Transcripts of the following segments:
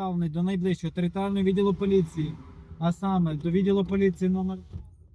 До найближчого територіального відділу поліції, а саме до відділу поліції номер.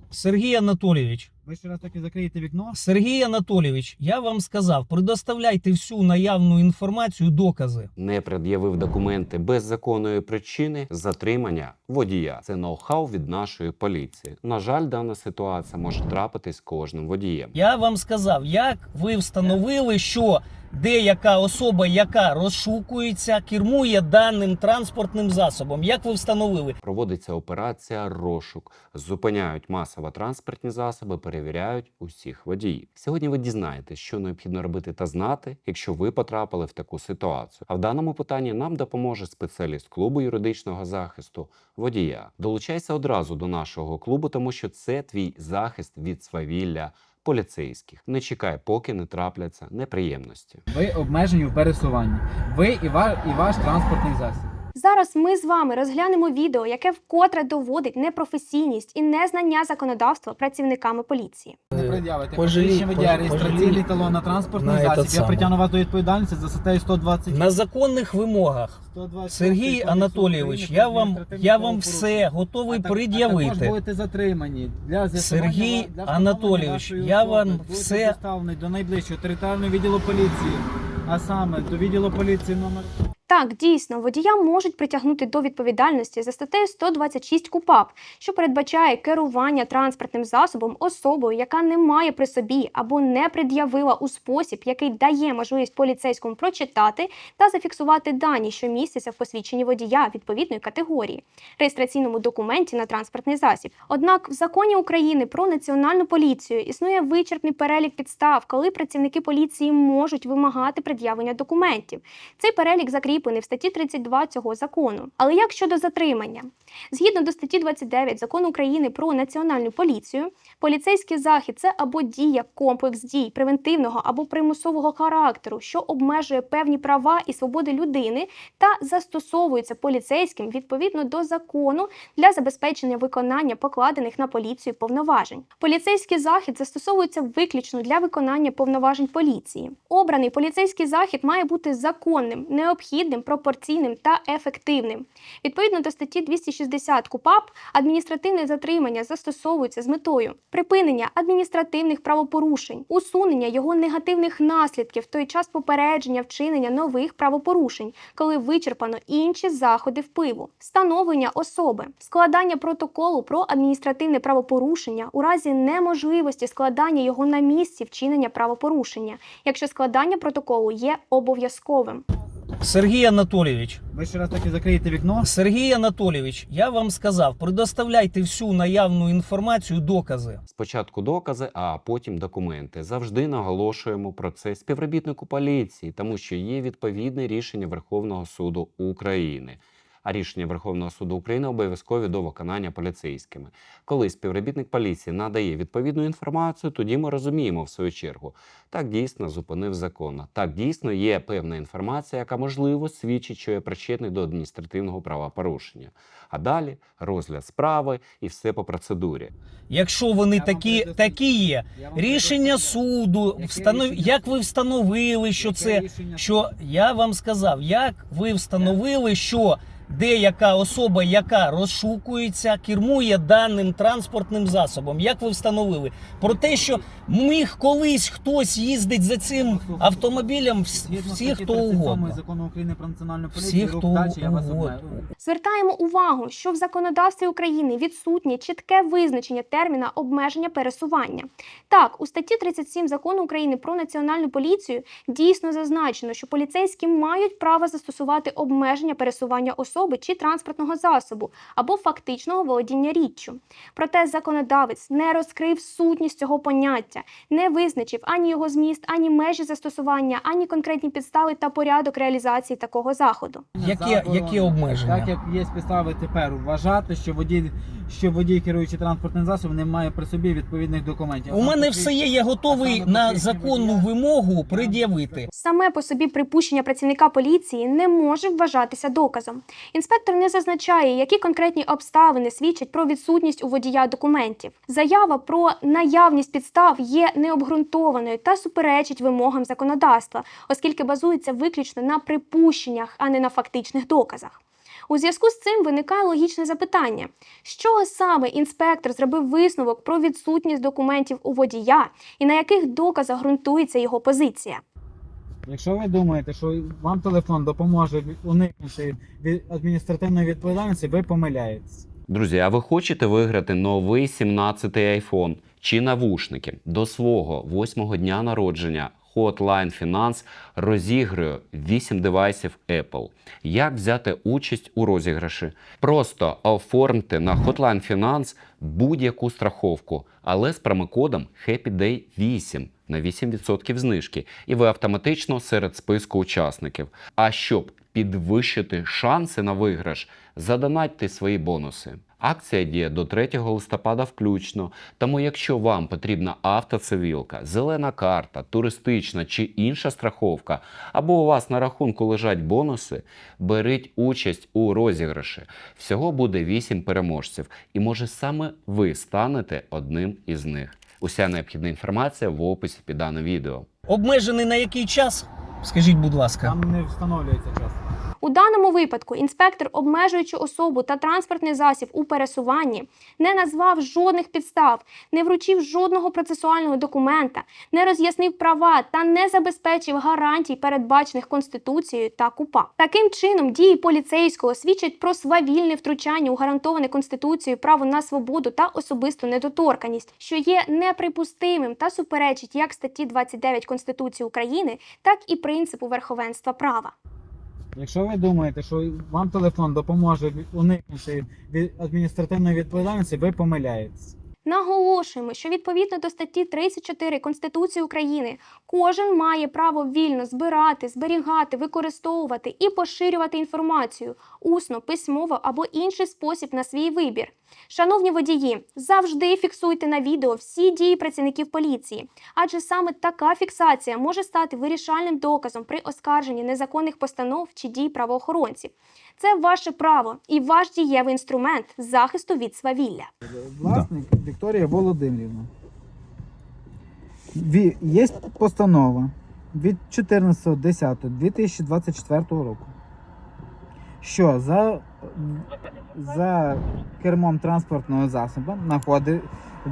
Сергій Анатолійович, Ви ще раз таки закриєте вікно. Сергій Анатолійович, я вам сказав, предоставляйте всю наявну інформацію, докази. не пред'явив документи без законної причини затримання водія. Це ноу-хау від нашої поліції. На жаль, дана ситуація може трапитись кожним водієм. Я вам сказав, як ви встановили, що деяка особа, яка розшукується, кермує даним транспортним засобом. Як ви встановили? Проводиться операція розшук, зупиняють масово транспортні засоби, перевіряють усіх водіїв. Сьогодні ви дізнаєтесь, що необхідно робити та знати, якщо ви потрапили в таку ситуацію. А в даному питанні нам допоможе спеціаліст клубу юридичного захисту водія. Долучайся одразу до нашого клубу, тому що це твій захист від свавілля поліцейських. Не чекай, поки не трапляться неприємності. Ви обмежені в пересуванні. Ви і, ва- і ваш транспортний засіб. Зараз ми з вами розглянемо відео, яке вкотре доводить непрофесійність і незнання законодавства працівниками поліції. Не Е, пред'явите. пожалій- водія, реєстраційний талон на транспортний на засіб. Я самий. притягну вас до відповідальності за статтею 120. На законних вимогах, 120 Сергій Анатолійович, я вам, я вам все готовий пред'явити. будете затримані для Сергій для Анатолійович, я вам все- доставлений до найближчого територіального відділу поліції, а саме до відділу поліції номер Так, дійсно, водія можуть притягнути до відповідальності за статтею 126 КУПАП, що передбачає керування транспортним засобом особою, яка не має при собі або не пред'явила у спосіб, який дає можливість поліцейському прочитати та зафіксувати дані, що містяться в посвідченні водія відповідної категорії, реєстраційному документі на транспортний засіб. Однак в законі України про національну поліцію існує вичерпний перелік підстав, коли працівники поліції можуть вимагати пред'явлення документів. Цей перелік закріплений в статті 32 цього закону. Але як щодо затримання? Згідно до статті 29 закону України про національну поліцію, поліцейський захід це або дія, комплекс дій превентивного або примусового характеру, що обмежує певні права і свободи людини та застосовується поліцейським відповідно до закону для забезпечення виконання покладених на поліцію повноважень. Поліцейський захід застосовується виключно для виконання повноважень поліції. Обраний поліцейський захід має бути законним, необхідним, пропорційним та ефективним. Відповідно до статті 260 КУПАП, адміністративне затримання застосовується з метою припинення адміністративних правопорушень, усунення його негативних наслідків в той час попередження вчинення нових правопорушень, коли вичерпано інші заходи впливу, встановлення особи, складання протоколу про адміністративне правопорушення у разі неможливості складання його на місці вчинення правопорушення, якщо складання протоколу є обов'язковим. Сергій Анатолійович, Ви ще раз таки закриєте вікно. Сергій Анатолійович, я вам сказав, предоставляйте всю наявну інформацію, докази. Спочатку докази, а потім документи. Завжди наголошуємо про це співробітнику поліції, тому що є відповідне рішення Верховного суду України. А рішення Верховного суду України обов'язкові до виконання поліцейськими. Коли співробітник поліції надає відповідну інформацію, тоді ми розуміємо в свою чергу, так дійсно зупинив законно. Так дійсно є певна інформація, яка можливо свідчить, що є причетний до адміністративного правопорушення. А далі розгляд справи і все по процедурі. Якщо вони такі, такі є, рішення суду, встанов... як ви встановили, що це що я вам сказав, як ви встановили, що деяка особа, яка розшукується, кермує даним транспортним засобом. Як ви встановили? Про те, що міг колись хтось їздить за цим автомобілем, всі хто угодно. закону України про національну поліцію, Всі хто я вас угодно. обмежую. Звертаємо увагу, що в законодавстві України відсутнє чітке визначення терміна обмеження пересування. Так, у статті 37 закону України про національну поліцію дійсно зазначено, що поліцейські мають право застосувати обмеження пересування особи чи транспортного засобу або фактичного володіння річчю. Проте законодавець не розкрив сутність цього поняття, не визначив ані його зміст, ані межі застосування, ані конкретні підстави та порядок реалізації такого заходу. Заборонено. які обмеження? Так як є підстави тепер вважати, що водій, що водій, керуючи транспортним засобом, не має при собі відповідних документів. У мене все є, я готовий на законну вимогу пред'явити. Саме по собі припущення працівника поліції не може вважатися доказом. Інспектор не зазначає, які конкретні обставини свідчать про відсутність у водія документів. Заява про наявність підстав є необґрунтованою та суперечить вимогам законодавства, оскільки базується виключно на припущеннях, а не на фактичних доказах. У зв'язку з цим виникає логічне запитання: чого саме інспектор зробив висновок про відсутність документів у водія і на яких доказах ґрунтується його позиція? Якщо ви думаєте, що вам телефон допоможе уникнути від адміністративної відповідальності, ви помиляєтесь. Друзі, а ви хочете виграти новий 17-й iPhone чи навушники до свого восьмого дня народження? Hotline Finance розігрує 8 девайсів Apple. Як взяти участь у розіграші? Просто оформте на Hotline Finance будь-яку страховку, але з промокодом HAPPYDAY8 на 8% знижки, і ви автоматично серед списку учасників. А щоб підвищити шанси на виграш, задонатьте свої бонуси. Акція діє до 3 листопада включно. Тому, якщо вам потрібна автоцивілка, зелена карта, туристична чи інша страховка, або у вас на рахунку лежать бонуси, беріть участь у розіграші. Всього буде 8 переможців, і може саме ви станете одним із них. Уся необхідна інформація в описі під даним відео. Обмежений на який час? Скажіть, будь ласка. Там не встановлюється час. У даному випадку інспектор, обмежуючи особу та транспортний засіб у пересуванні, не назвав жодних підстав, не вручив жодного процесуального документа, не роз'яснив права та не забезпечив гарантій, передбачених Конституцією та КУПА. Таким чином, дії поліцейського свідчать про свавільне втручання у гарантоване Конституцією право на свободу та особисту недоторканість, що є неприпустимим та суперечить як статті 29 Конституції України, так і принципу верховенства права. Якщо ви думаєте, що вам телефон допоможе уникнути від адміністративної відповідальності, ви помиляєтесь. Наголошуємо, що відповідно до статті 34 Конституції України кожен має право вільно збирати, зберігати, використовувати і поширювати інформацію усно, письмово або інший спосіб на свій вибір. Шановні водії, завжди фіксуйте на відео всі дії працівників поліції, адже саме така фіксація може стати вирішальним доказом при оскарженні незаконних постанов чи дій правоохоронців. Це ваше право і ваш дієвий інструмент захисту від свавілля. Власник Вікторія Володимирівна. Ві- Є постанова від 14.10.2024 року, що за, за кермом транспортного засобу знаходи,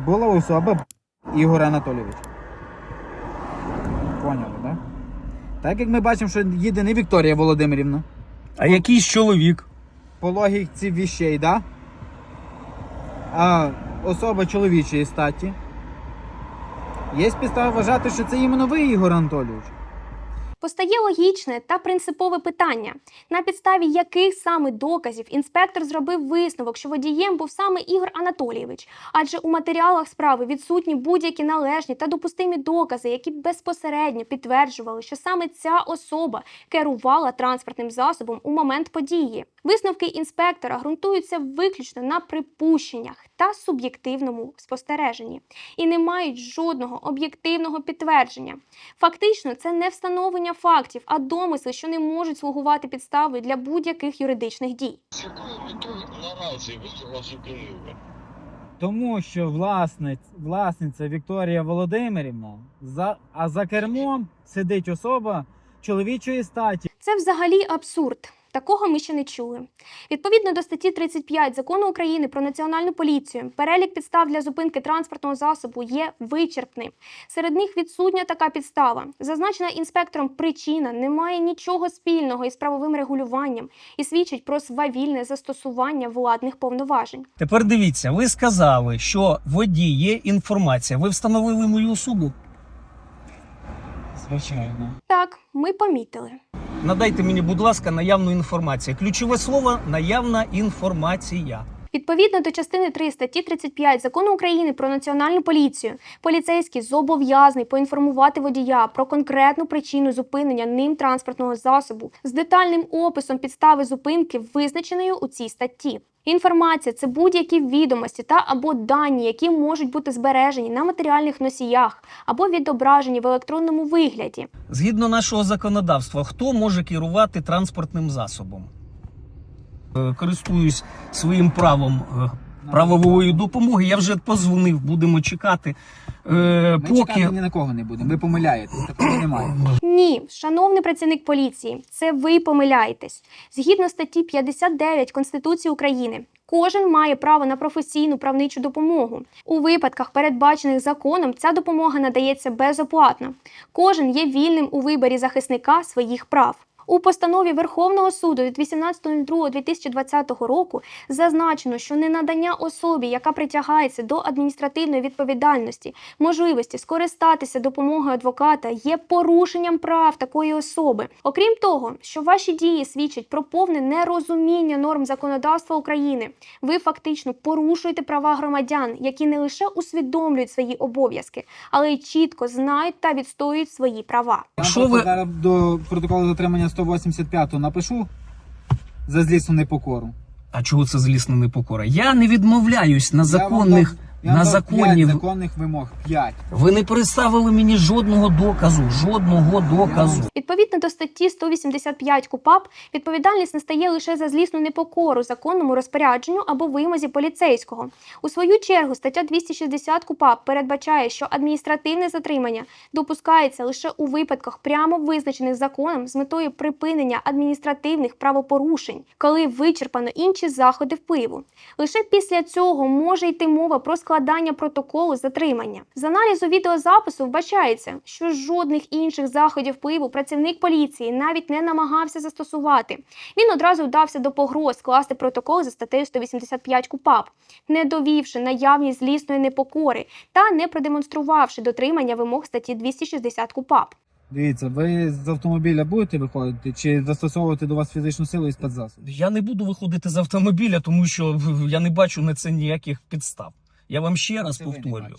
була особа Ігор Анатолійович. Поняли, так? Так як ми бачимо, що їде не Вікторія Володимирівна, А якийсь чоловік? по логіці віщей, да? А особа чоловічої статі. Є підстава вважати, що це іменно ви, Ігор Анатолійович. Постає логічне та принципове питання, на підставі яких саме доказів інспектор зробив висновок, що водієм був саме Ігор Анатолійович, адже у матеріалах справи відсутні будь-які належні та допустимі докази, які безпосередньо підтверджували, що саме ця особа керувала транспортним засобом у момент події. Висновки інспектора ґрунтуються виключно на припущеннях та суб'єктивному спостереженні і не мають жодного об'єктивного підтвердження. Фактично, це не встановлення фактів, а домисли, що не можуть слугувати підстави для будь-яких юридичних дій. Наразі? Тому що власниць, власниця Вікторія Володимирівна, за, а за кермом сидить особа чоловічої статі. Це взагалі абсурд. Такого ми ще не чули. Відповідно до статті 35 закону України про національну поліцію, перелік підстав для зупинки транспортного засобу є вичерпним. Серед них відсутня така підстава. Зазначена інспектором причина не має нічого спільного із правовим регулюванням і свідчить про свавільне застосування владних повноважень. Тепер дивіться, ви сказали, що в воді є інформація. Ви встановили мою особу? Звичайно. Так, ми помітили. Надайте мені, будь ласка, наявну інформацію. Ключове слово наявна інформація. Відповідно до частини 3 статті 35 закону України про національну поліцію, поліцейський зобов'язаний поінформувати водія про конкретну причину зупинення ним транспортного засобу з детальним описом підстави зупинки, визначеною у цій статті. Інформація це будь-які відомості та або дані, які можуть бути збережені на матеріальних носіях або відображені в електронному вигляді. Згідно нашого законодавства, хто може керувати транспортним засобом? Е, Користуюсь своїм правом е, правової допомоги. Я вже позвонив, будемо чекати. Е, Ми поки чекати ні на кого не будемо. Ви помиляєтесь, такого немає. Ні, шановний працівник поліції, це ви помиляєтесь. Згідно статті 59 Конституції України, кожен має право на професійну правничу допомогу. У випадках, передбачених законом, ця допомога надається безоплатно. Кожен є вільним у виборі захисника своїх прав. У постанові Верховного суду від 18.02.2020 року зазначено, що ненадання особі, яка притягається до адміністративної відповідальності, можливості скористатися допомогою адвоката є порушенням прав такої особи. Окрім того, що ваші дії свідчать про повне нерозуміння норм законодавства України, ви фактично порушуєте права громадян, які не лише усвідомлюють свої обов'язки, але й чітко знають та відстоюють свої права. Що ви- до протоколу затримання 185 напишу за злісну непокору. а чого це злісна непокора? Я не відмовляюсь на Я вам законних. Я на законні- п'ять законних вимог. П'ять. Ви не представили мені жодного доказу, жодного доказу. Відповідно до статті 185 КУПАП, відповідальність настає лише за злісну непокору законному розпорядженню або вимозі поліцейського. У свою чергу, стаття 260 КУПАП передбачає, що адміністративне затримання допускається лише у випадках прямо визначених законом з метою припинення адміністративних правопорушень, коли вичерпано інші заходи впливу. Лише після цього може йти мова про складання протоколу затримання. З аналізу відеозапису вбачається, що жодних інших заходів впливу працівник поліції навіть не намагався застосувати. Він одразу вдався до погроз скласти протокол за статтею 185 КУПАП, не довівши наявність злісної непокори та не продемонструвавши дотримання вимог статті 260 КУПАП. Дивіться, ви з автомобіля будете виходити чи застосовувати до вас фізичну силу і спецзасоб? Я не буду виходити з автомобіля, тому що я не бачу на це ніяких підстав. Я вам ще раз повторю: ви повторюю.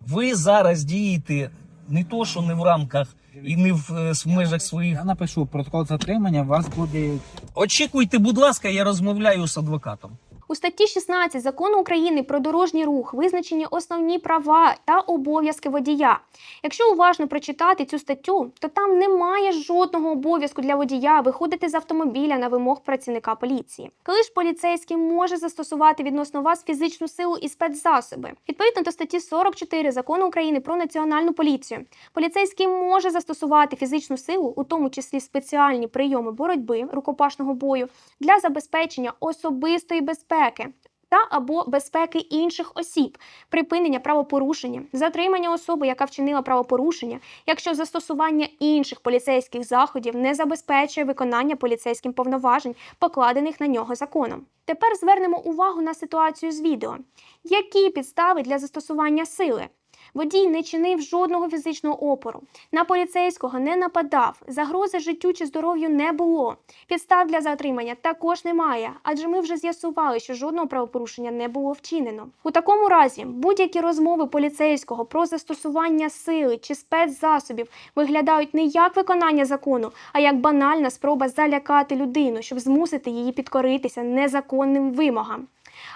Ви зараз дієте не то, що не в рамках і не в, е, в межах своїх. Я напишу протокол затримання, вас буде Очікуйте, будь ласка, я розмовляю з адвокатом. У статті 16 закону України про дорожній рух визначені основні права та обов'язки водія. Якщо уважно прочитати цю статтю, то там немає жодного обов'язку для водія виходити з автомобіля на вимог працівника поліції. Коли ж поліцейський може застосувати відносно вас фізичну силу і спецзасоби, відповідно до статті 44 закону України про національну поліцію, поліцейський може застосувати фізичну силу, у тому числі спеціальні прийоми боротьби рукопашного бою, для забезпечення особистої безпеки та або безпеки інших осіб, припинення правопорушення, затримання особи, яка вчинила правопорушення, якщо застосування інших поліцейських заходів не забезпечує виконання поліцейським повноважень, покладених на нього законом. Тепер звернемо увагу на ситуацію з відео. Які підстави для застосування сили? Водій не чинив жодного фізичного опору. На поліцейського не нападав, загрози життю чи здоров'ю не було. Підстав для затримання також немає, адже ми вже з'ясували, що жодного правопорушення не було вчинено. У такому разі будь-які розмови поліцейського про застосування сили чи спецзасобів виглядають не як виконання закону, а як банальна спроба залякати людину, щоб змусити її підкоритися незаконним вимогам.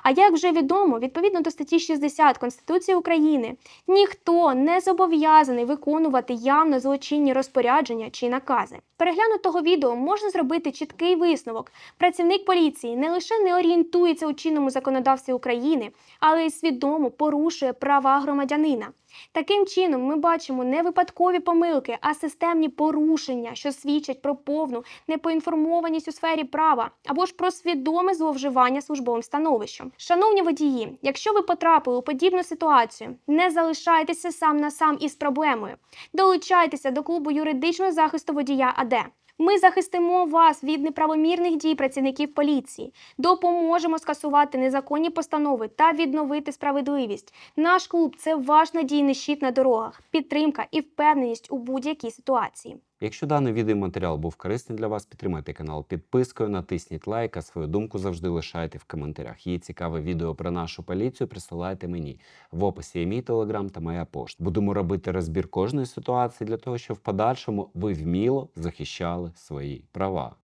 А як вже відомо, відповідно до статті 60 Конституції України, ніхто не зобов'язаний виконувати явно злочинні розпорядження чи накази. Переглянутого відео можна зробити чіткий висновок. Працівник поліції не лише не орієнтується у чинному законодавстві України, але й свідомо порушує права громадянина. Таким чином, ми бачимо не випадкові помилки, а системні порушення, що свідчать про повну непоінформованість у сфері права або ж про свідоме зловживання службовим становищем. Шановні водії, якщо ви потрапили у подібну ситуацію, не залишайтеся сам на сам із проблемою. Долучайтеся до клубу юридичного захисту водія АД. Ми захистимо вас від неправомірних дій працівників поліції, допоможемо скасувати незаконні постанови та відновити справедливість. Наш клуб це ваш надійний щит на дорогах, підтримка і впевненість у будь-якій ситуації. Якщо даний відеоматеріал був корисний для вас, підтримайте канал підпискою, натисніть лайк, а свою думку завжди лишайте в коментарях. Є цікаве відео про нашу поліцію, присилайте мені. В описі є мій телеграм та моя пошта. Будемо робити розбір кожної ситуації для того, щоб в подальшому ви вміло захищали свої права.